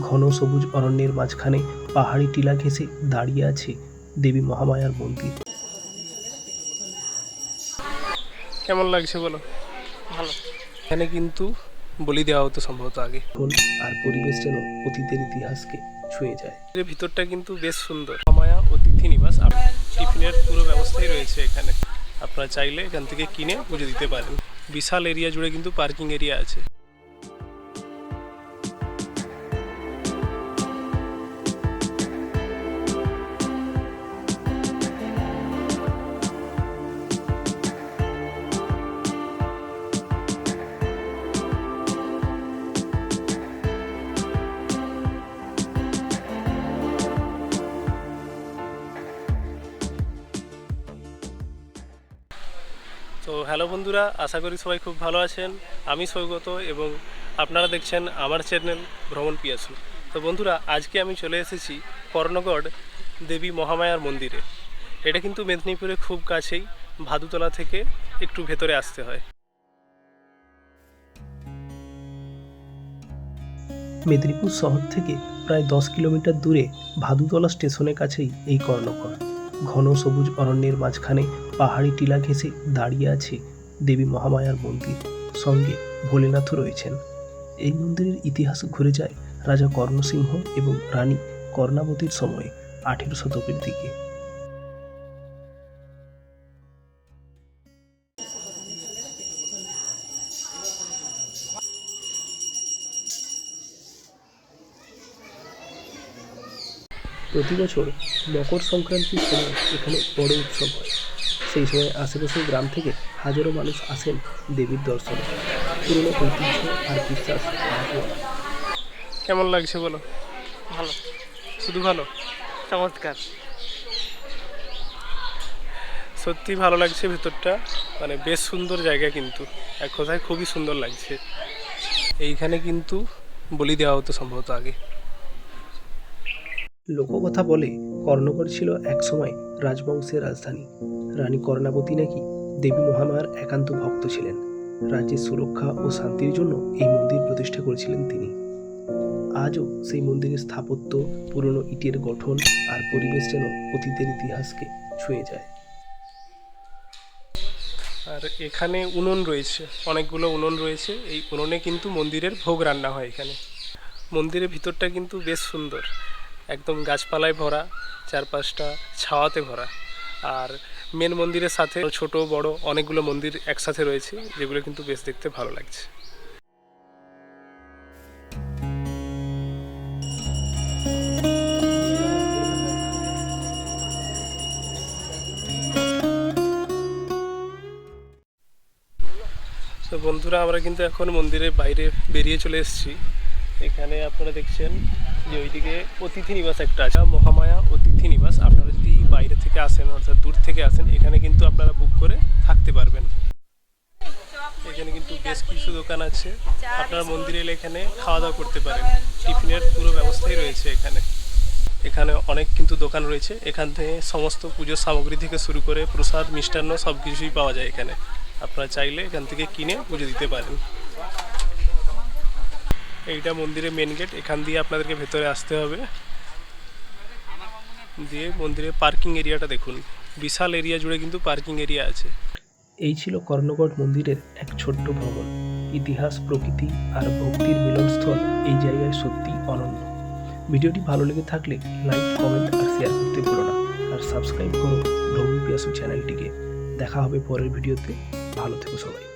ঘন সবুজ অরণ্যের মাঝখানে পাহাড়ি টিলা ঘেঁষে দাঁড়িয়ে আছে দেবী মহামায়ার মন্দির। কেমন লাগছে বলো? ভালো। এখানে কিন্তু বলি দেওয়া হতো সম্ভবত আগে। আর পরিবেশ যেন অতীতের ইতিহাসকে ছুঁয়ে যায়। এর ভিতরটা কিন্তু বেশ সুন্দর। মায়া অতিথি নিবাস টিফিনের পুরো ব্যবস্থাই রয়েছে এখানে। আপনারা চাইলে এখান থেকে কিনে পুজো দিতে পারেন। বিশাল এরিয়া জুড়ে কিন্তু পার্কিং এরিয়া আছে। তো হ্যালো বন্ধুরা, আশা করি সবাই খুব ভালো আছেন। আমি সৈগত এবং আপনারা দেখছেন আমার চ্যানেল ভ্রমণ পিয়াসু। তো বন্ধুরা, আজকে আমি চলে এসেছি কর্ণগড় দেবী মহামায়ার মন্দিরে। এটা কিন্তু মেদিনীপুরে খুব কাছেই, ভাদুতলা থেকে একটু ভেতরে আসতে হয়। মেদিনীপুর শহর থেকে প্রায় দশ কিলোমিটার দূরে ভাদুতলা স্টেশনের কাছেই এই কর্ণকর ঘন সবুজ অরণ্যের মাঝখানে পাহাড়ি টিলা ঘেঁষে দাঁড়িয়ে আছে দেবী মহামায়ার মন্দির। সঙ্গে ভোলেনাথও রয়েছেন। এই মন্দিরের ইতিহাস ঘুরে যায় রাজা কর্ণসিংহ এবং রানী কর্ণাবতীর সময়ে আঠেরো শতকের দিকে। প্রতি বছর মকর সংক্রান্তির সময় এখানে বড় উৎসব হয়। সেই সময় আশেপাশের গ্রাম থেকে হাজারো মানুষ আসেন দেবীর দর্শনে। পুরনো ঐতিহ্য আর বিশ্বাস কেমন লাগছে বলো? ভালো। শুধু ভালো? চমৎকার। সত্যি ভালো লাগছে ভেতরটা। মানে বেশ সুন্দর জায়গা কিন্তু। এক কথায় খুবই সুন্দর লাগছে। এইখানে কিন্তু বলি দেওয়া হতো সম্ভবত আগে। লোককথা বলে কর্ণগড় ছিল একসময় রাজবংশের রাজধানী। রানী কর্ণাবতী নাকি দেবী মহামায়ার একান্ত ভক্ত ছিলেন। রাজ্যের সুরক্ষা ও শান্তির জন্য এই মন্দির প্রতিষ্ঠা করেছিলেন তিনি। আজও সেই মন্দিরের স্থাপত্য, পুরনো ইটের গঠন আর পরিবেশ যেন অতীতের ইতিহাসকে ছুঁয়ে যায়। আর এখানে উনুন রয়েছে, অনেকগুলো উনুন রয়েছে। এই উনুনে কিন্তু মন্দিরের ভোগ রান্না হয় এখানে। মন্দিরের ভিতরটা কিন্তু বেশ সুন্দর। একদম গাছপালায় ভরা, চারপাশটা ছাওয়াতে ভরা। আর মেন মন্দিরের সাথে ছোট, বড় অনেকগুলো মন্দির একসাথে রয়েছে, যেগুলো কিন্তু বেশ দেখতে ভালো লাগছে। তো বন্ধুরা, আমরা কিন্তু এখন মন্দিরের বাইরে বেরিয়ে চলে এসেছি। এখানে আপনারা দেখছেন যে ওইদিকে অতিথি নিবাস একটা আছে, মহামায়া অতিথি নিবাস। আপনারা যদি বাইরে থেকে আসেন, অর্থাৎ দূর থেকে আসেন, এখানে কিন্তু আপনারা বুক করে থাকতে পারবেন। এখানে কিন্তু বেশ কিছু দোকান আছে। আপনারা মন্দিরে এলে এখানে খাওয়া দাওয়া করতে পারেন। টিফিনের পুরো ব্যবস্থাই রয়েছে এখানে। এখানে অনেক কিন্তু দোকান রয়েছে। এখান থেকে সমস্ত পুজোর সামগ্রী থেকে শুরু করে প্রসাদ, মিষ্টান্ন সব কিছুই পাওয়া যায় এখানে। আপনারা চাইলে এখান থেকে কিনে পুজো দিতে পারেন। এইটা মন্দিরের মেন গেট এখান দিয়ে আপনাদেরকে ভেতরে আসতে হবে। দিয়ে মন্দিরের পার্কিং এরিয়াটা দেখুন। বিশাল এরিয়া জুড়ে কিন্তু পার্কিং এরিয়া আছে। এই ছিল কর্ণগড় মন্দিরের এক ছোট্ট ভ্রমণ ইতিহাস, প্রকৃতি আর ভক্তির মিলনস্থল এই জায়গায় সত্যি অনন্য। ভিডিওটি ভালো লেগে থাকলে লাইক, কমেন্ট আর শেয়ার করতে ভুলো না। আর সাবস্ক্রাইব করো ভ্রমণ পিয়াসু চ্যানেলটিকে। দেখা হবে পরের ভিডিওতে। ভালো থেকো সবাই।